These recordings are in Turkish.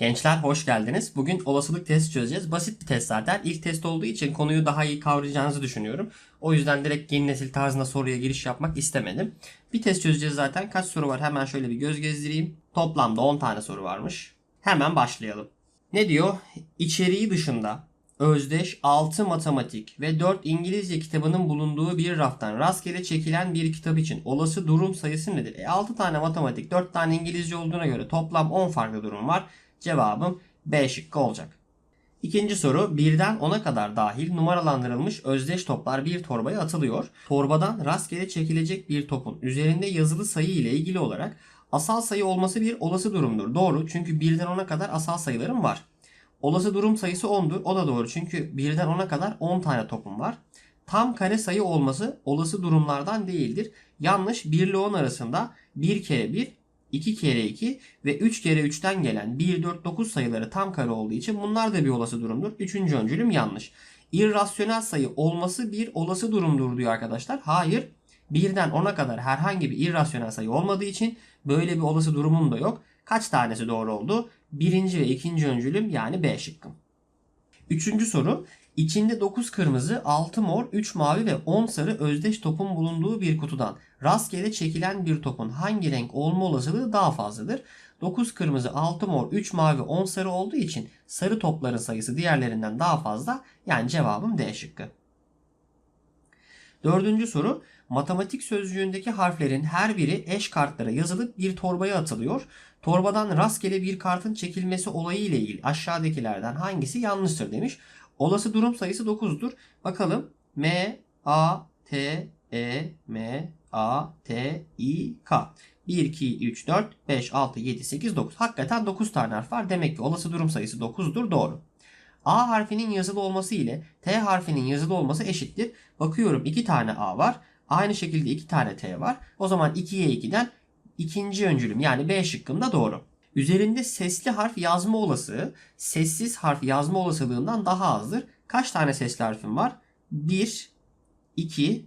Gençler hoş geldiniz. Bugün olasılık testi çözeceğiz. Basit bir test zaten. İlk test olduğu için konuyu daha iyi kavrayacağınızı düşünüyorum. O yüzden direkt yeni nesil tarzında soruya giriş yapmak istemedim. Bir test çözeceğiz zaten. Kaç soru var hemen şöyle bir göz gezdireyim. Toplamda 10 tane soru varmış. Hemen başlayalım. Ne diyor? İçeriği dışında özdeş 6 matematik ve 4 İngilizce kitabının bulunduğu bir raftan rastgele çekilen bir kitap için olası durum sayısı nedir? E 6 tane matematik 4 tane İngilizce olduğuna göre toplam 10 farklı durum var. Cevabım B şıkkı olacak. İkinci soru birden 10'a kadar dahil numaralandırılmış özdeş toplar bir torbaya atılıyor. Torbadan rastgele çekilecek bir topun üzerinde yazılı sayı ile ilgili olarak asal sayı olması bir olası durumdur. Doğru çünkü birden 10'a kadar asal sayılarım var. Olası durum sayısı 10'dur. O da doğru çünkü birden 10'a kadar 10 tane topum var. Tam kare sayı olması olası durumlardan değildir. Yanlış 1 ile 10 arasında 1 kere 1 2 kere 2 ve 3 kere 3'ten gelen 1, 4, 9 sayıları tam kare olduğu için bunlar da bir olası durumdur. Üçüncü öncülüm yanlış. İrrasyonel sayı olması bir olası durumdur diyor arkadaşlar. Hayır. Birden 10'a kadar herhangi bir irrasyonel sayı olmadığı için böyle bir olası durumum da yok. Kaç tanesi doğru oldu? Birinci ve ikinci öncülüm yani B şıkkım. Üçüncü soru. İçinde 9 kırmızı, 6 mor, 3 mavi ve 10 sarı özdeş topun bulunduğu bir kutudan rastgele çekilen bir topun hangi renk olma olasılığı daha fazladır? 9 kırmızı, 6 mor, 3 mavi, 10 sarı olduğu için sarı topların sayısı diğerlerinden daha fazla. Yani cevabım D şıkkı. Dördüncü soru. Matematik sözcüğündeki harflerin her biri eş kartlara yazılıp bir torbaya atılıyor. Torbadan rastgele bir kartın çekilmesi olayı ile ilgili aşağıdakilerden hangisi yanlıştır demiş. Olası durum sayısı 9'dur. Bakalım. M, A, T, E, M, A, T, I, K. 1, 2, 3, 4, 5, 6, 7, 8, 9. Hakikaten 9 tane harf var. Demek ki olası durum sayısı 9'dur. Doğru. A harfinin yazılı olması ile T harfinin yazılı olması eşittir. Bakıyorum 2 tane A var. Aynı şekilde 2 tane T var. O zaman 2'ye 2'den ikinci öncülüm yani B şıkkım da doğru. Üzerinde sesli harf yazma olasılığı sessiz harf yazma olasılığından daha azdır. Kaç tane sesli harfim var? 1, 2,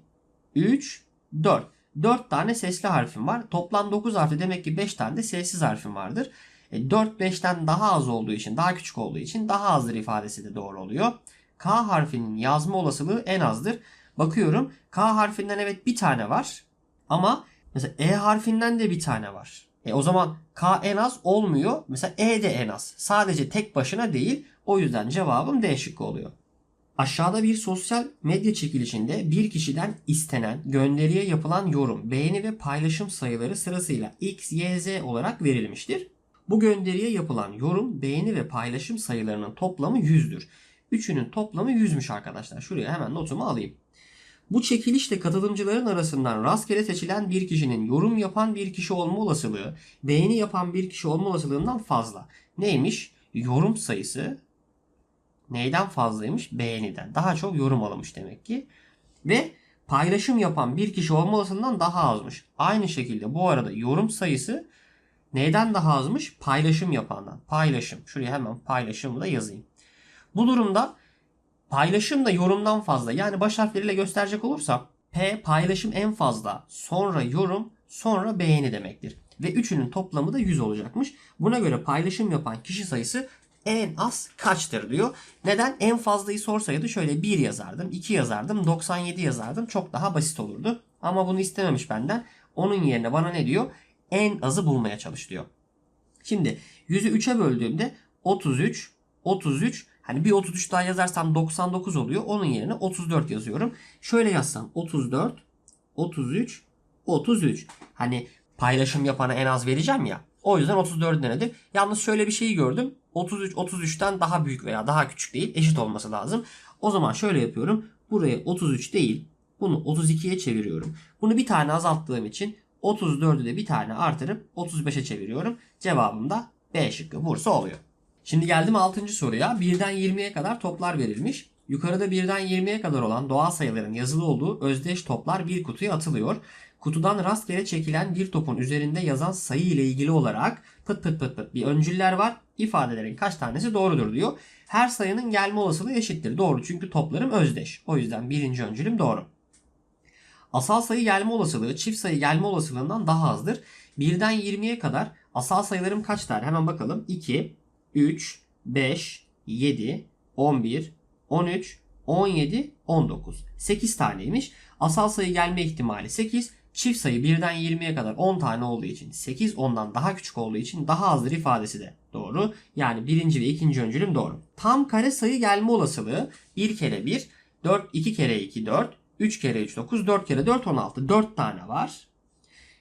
3, 4. 4 tane sesli harfim var. Toplam 9 harfli demek ki 5 tane de sessiz harfim vardır. E, 4 5'ten daha az olduğu için, daha küçük olduğu için daha azdır ifadesi de doğru oluyor. K harfinin yazma olasılığı en azdır. Bakıyorum K harfinden evet bir tane var. Ama mesela E harfinden de bir tane var. E o zaman K en az olmuyor. Mesela E de en az. Sadece tek başına değil. O yüzden cevabım D şıkkı oluyor. Aşağıda bir sosyal medya çekilişinde bir kişiden istenen gönderiye yapılan yorum, beğeni ve paylaşım sayıları sırasıyla X, Y, Z olarak verilmiştir. Bu gönderiye yapılan yorum, beğeni ve paylaşım sayılarının toplamı 100'dür. Üçünün toplamı 100'müş arkadaşlar. Şuraya hemen notumu alayım. Bu çekilişte katılımcıların arasından rastgele seçilen bir kişinin yorum yapan bir kişi olma olasılığı, beğeni yapan bir kişi olma olasılığından fazla. Neymiş? Yorum sayısı neyden fazlaymış? Beğeniden. Daha çok yorum alınmış demek ki. Ve paylaşım yapan bir kişi olma olasılığından daha azmış. Aynı şekilde bu arada yorum sayısı neyden daha azmış? Paylaşım yapandan. Paylaşım. Şuraya hemen paylaşımı da yazayım. Bu durumda paylaşım da yorumdan fazla. Yani baş harfleriyle gösterecek olursam P paylaşım en fazla, sonra yorum, sonra beğeni demektir. Ve üçünün toplamı da 100 olacakmış. Buna göre paylaşım yapan kişi sayısı en az kaçtır diyor. Neden? En fazlayı sorsaydı şöyle 1 yazardım, 2 yazardım, 97 yazardım. Çok daha basit olurdu. Ama bunu istememiş benden. Onun yerine bana ne diyor? En azı bulmaya çalış diyor. Şimdi 100'ü 3'e böldüğümde 33, 33, hani bir 33 daha yazarsam 99 oluyor. Onun yerine 34 yazıyorum. Şöyle yazsam 34, 33, 33. Hani paylaşım yapana en az vereceğim ya. O yüzden 34 denedim. Yalnız şöyle bir şeyi gördüm. 33 33'ten daha büyük veya daha küçük değil. Eşit olması lazım. O zaman şöyle yapıyorum. Buraya 33 değil. Bunu 32'ye çeviriyorum. Bunu bir tane azalttığım için 34'ü de bir tane artırıp 35'e çeviriyorum. Cevabım da B şıkkı Bursa oluyor. Şimdi geldim 6. soruya. 1'den 20'ye kadar toplar verilmiş. Yukarıda 1'den 20'ye kadar olan doğal sayıların yazılı olduğu özdeş toplar bir kutuya atılıyor. Kutudan rastgele çekilen bir topun üzerinde yazan sayı ile ilgili olarak pıt pıt pıt pıt bir öncüller var. İfadelerin kaç tanesi doğrudur diyor. Her sayının gelme olasılığı eşittir. Doğru çünkü toplarım özdeş. O yüzden birinci öncülüm doğru. Asal sayı gelme olasılığı çift sayı gelme olasılığından daha azdır. 1'den 20'ye kadar asal sayılarım kaç tane? Hemen bakalım. 2, 3, 5, 7, 11, 13, 17, 19. 8 taneymiş. Asal sayı gelme ihtimali 8. Çift sayı 1'den 20'ye kadar 10 tane olduğu için 8 ondan daha küçük olduğu için daha azdır ifadesi de doğru. Yani birinci ve ikinci öncülüm doğru. Tam kare sayı gelme olasılığı 1 kere 1, 4, 2 kere 2 4, 3 kere 3 9, 4 kere 4 16. 4 tane var.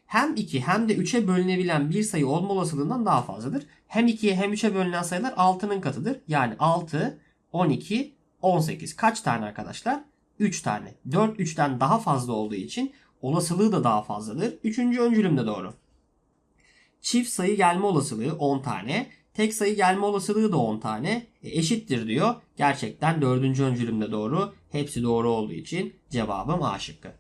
Hem 2 hem de 3'e bölünebilen bir sayı olma olasılığından daha fazladır. Hem 2'ye hem 3'e bölünen sayılar 6'nın katıdır. Yani 6, 12, 18. Kaç tane arkadaşlar? 3 tane. 4 3'ten daha fazla olduğu için olasılığı da daha fazladır. Üçüncü öncülüm de doğru. Çift sayı gelme olasılığı 10 tane. Tek sayı gelme olasılığı da 10 tane. E, eşittir diyor. Gerçekten dördüncü öncülüm de doğru. Hepsi doğru olduğu için cevabım A şıkkı.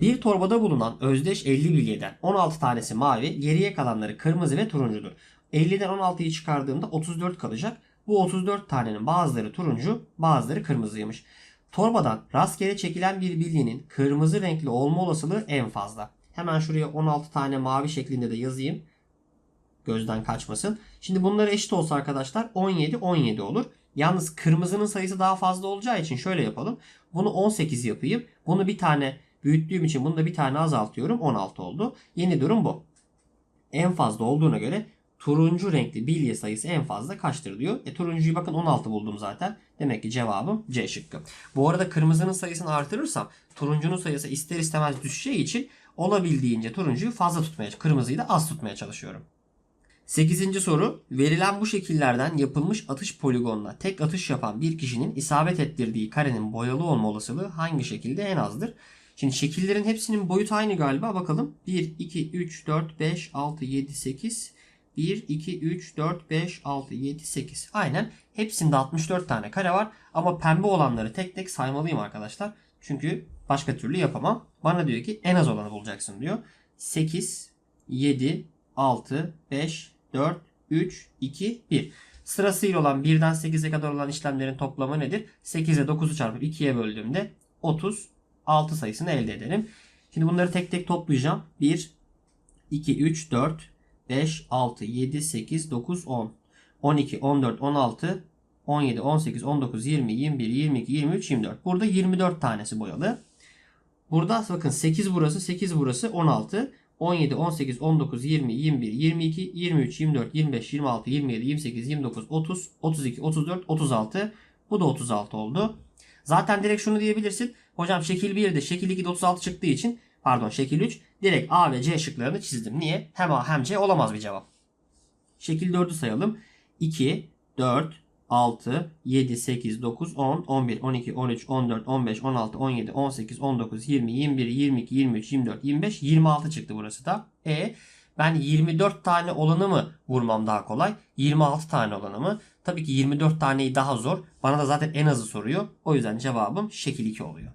Bir torbada bulunan özdeş 50 bilyeden 16 tanesi mavi, geriye kalanları kırmızı ve turuncudur. 50'den 16'yı çıkardığımda 34 kalacak. Bu 34 tanenin bazıları turuncu, bazıları kırmızıymış. Torbadan rastgele çekilen bir bilyenin kırmızı renkli olma olasılığı en fazla. Hemen şuraya 16 tane mavi şeklinde de yazayım. Gözden kaçmasın. Şimdi bunları eşit olsa arkadaşlar 17 17 olur. Yalnız kırmızının sayısı daha fazla olacağı için şöyle yapalım. Bunu 18 yapayım. Bunu bir tane büyüttüğüm için bunu da bir tane azaltıyorum. 16 oldu. Yeni durum bu. En fazla olduğuna göre turuncu renkli bilye sayısı en fazla kaçtır diyor. E turuncuyu bakın 16 buldum zaten. Demek ki cevabım C şıkkı. Bu arada kırmızının sayısını artırırsam turuncunun sayısı ister istemez düşeceği için olabildiğince turuncuyu fazla tutmaya, kırmızıyı da az tutmaya çalışıyorum. 8. soru. Verilen bu şekillerden yapılmış atış poligonuna tek atış yapan bir kişinin isabet ettirdiği karenin boyalı olma olasılığı hangi şekilde en azdır? Şimdi şekillerin hepsinin boyutu aynı galiba. Bakalım. 1, 2, 3, 4, 5, 6, 7, 8. 1, 2, 3, 4, 5, 6, 7, 8. Aynen. Hepsinde 64 tane kare var. Ama pembe olanları tek tek saymalıyım arkadaşlar. Çünkü başka türlü yapamam. Bana diyor ki en az olanı bulacaksın diyor. 8, 7, 6, 5, 4, 3, 2, 1. Sırasıyla olan 1'den 8'e kadar olan işlemlerin toplamı nedir? 8 ile 9'u çarpıp 2'ye böldüğümde 36 sayısını elde ederim. Şimdi bunları tek tek toplayacağım. 1, 2, 3, 4, 5, 6, 7, 8, 9, 10, 12, 14, 16, 17, 18, 19, 20, 21, 22, 23, 24. Burada 24 tanesi boyalı. Burada bakın 8 burası, 8 burası, 16, 17, 18, 19, 20, 21, 22, 23, 24, 25, 26, 27, 28, 29, 30, 32, 34, 36. Bu da 36 oldu. Zaten direkt şunu diyebilirsin. Hocam şekil 1'de şekil 2'de 36 çıktığı için pardon şekil 3 direkt A ve C şıklarını çizdim. Niye? Hem A hem C olamaz bir cevap. Şekil 4'ü sayalım. 2, 4, 6, 7, 8, 9, 10, 11, 12, 13, 14, 15, 16, 17, 18, 19, 20, 21, 22, 23, 24, 25, 26 çıktı burası da. E ben 24 tane olanı mı vurmam daha kolay? 26 tane olanı mı? Tabii ki 24 taneyi daha zor. Bana da zaten en azı soruyor. O yüzden cevabım şekil 2 oluyor.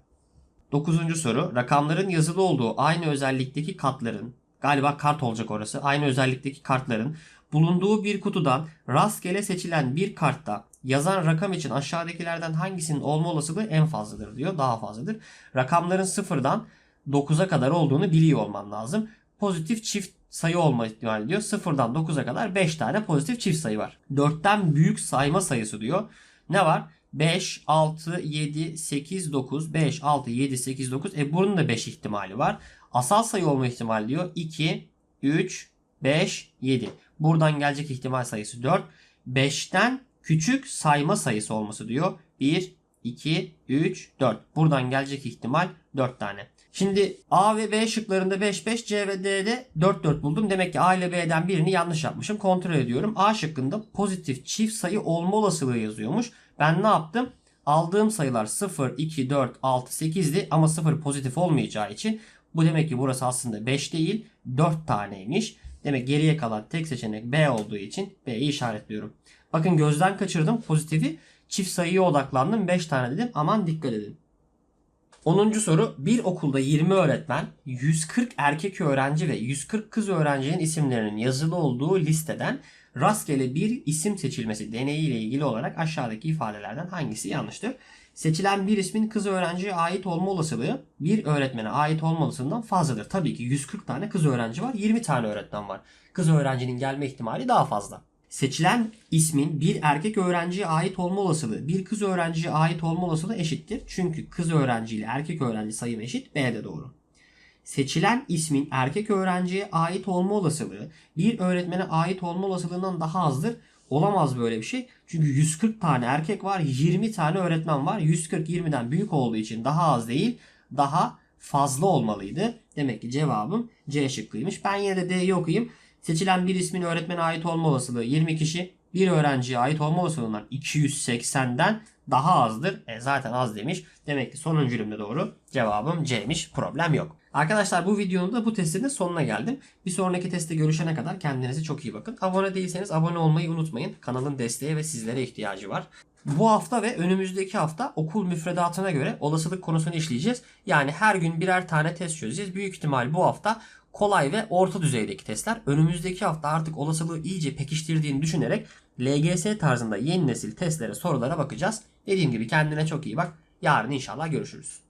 9. soru. Rakamların yazılı olduğu aynı özellikteki katların galiba kart olacak orası. Aynı özellikteki kartların bulunduğu bir kutudan rastgele seçilen bir kartta yazan rakam için aşağıdakilerden hangisinin olma olasılığı en fazladır diyor. Daha fazladır. Rakamların sıfırdan 9'a kadar olduğunu biliyor olman lazım. Pozitif çift sayı olma ihtimali diyor. Sıfırdan 9'a kadar 5 tane pozitif çift sayı var. 4'ten büyük sayma sayısı diyor. Ne var? 5, 6, 7, 8, 9, 5, 6, 7, 8, 9. E bunun da 5 ihtimali var. Asal sayı olma ihtimali diyor. 2, 3, 5, 7. Buradan gelecek ihtimal sayısı 4. 5'ten küçük sayma sayısı olması diyor. 1, 2, 3, 4. Buradan gelecek ihtimal 4 tane. Şimdi A ve B şıklarında 5 5, C ve D'de 4 4 buldum. Demek ki A ile B'den birini yanlış yapmışım. Kontrol ediyorum. A şıkkında pozitif çift sayı olma olasılığı yazıyormuş. Ben ne yaptım? Aldığım sayılar 0, 2, 4, 6, 8'di ama 0 pozitif olmayacağı için bu demek ki burası aslında 5 değil 4 taneymiş. Demek geriye kalan tek seçenek B olduğu için B'yi işaretliyorum. Bakın gözden kaçırdım pozitifi. Çift sayıya odaklandım. 5 tane dedim. Aman dikkat edin. 10. soru. Bir okulda 20 öğretmen, 140 erkek öğrenci ve 140 kız öğrencinin isimlerinin yazılı olduğu listeden rastgele bir isim seçilmesi deneyi ile ilgili olarak aşağıdaki ifadelerden hangisi yanlıştır? Seçilen bir ismin kız öğrenciye ait olma olasılığı bir öğretmene ait olma olasılığından fazladır. Tabii ki 140 tane kız öğrenci var, 20 tane öğretmen var. Kız öğrencinin gelme ihtimali daha fazla. Seçilen ismin bir erkek öğrenciye ait olma olasılığı bir kız öğrenciye ait olma olasılığı eşittir. Çünkü kız öğrenci ile erkek öğrenci sayımı eşit. B doğru. Seçilen ismin erkek öğrenciye ait olma olasılığı bir öğretmene ait olma olasılığından daha azdır. Olamaz böyle bir şey. Çünkü 140 tane erkek var, 20 tane öğretmen var. 140 20'den büyük olduğu için daha az değil, daha fazla olmalıydı. Demek ki cevabım C şıkkıymış. Ben yine de D'yi okuyayım. Seçilen bir ismin öğretmene ait olma olasılığı 20 kişi, bir öğrenciye ait olma olasılığından 280'den daha azdır. E zaten az demiş. Demek ki sonuncu cümle doğru. Cevabım C'miş. Problem yok. Arkadaşlar bu videonun da bu testin de sonuna geldim. Bir sonraki testte görüşene kadar kendinize çok iyi bakın. Abone değilseniz abone olmayı unutmayın. Kanalın desteğe ve sizlere ihtiyacı var. Bu hafta ve önümüzdeki hafta okul müfredatına göre olasılık konusunu işleyeceğiz. Yani her gün birer tane test çözeceğiz. Büyük ihtimal bu hafta kolay ve orta düzeydeki testler. Önümüzdeki hafta artık olasılığı iyice pekiştirdiğini düşünerek LGS tarzında yeni nesil testlere, sorulara bakacağız. Dediğim gibi kendine çok iyi bak. Yarın inşallah görüşürüz.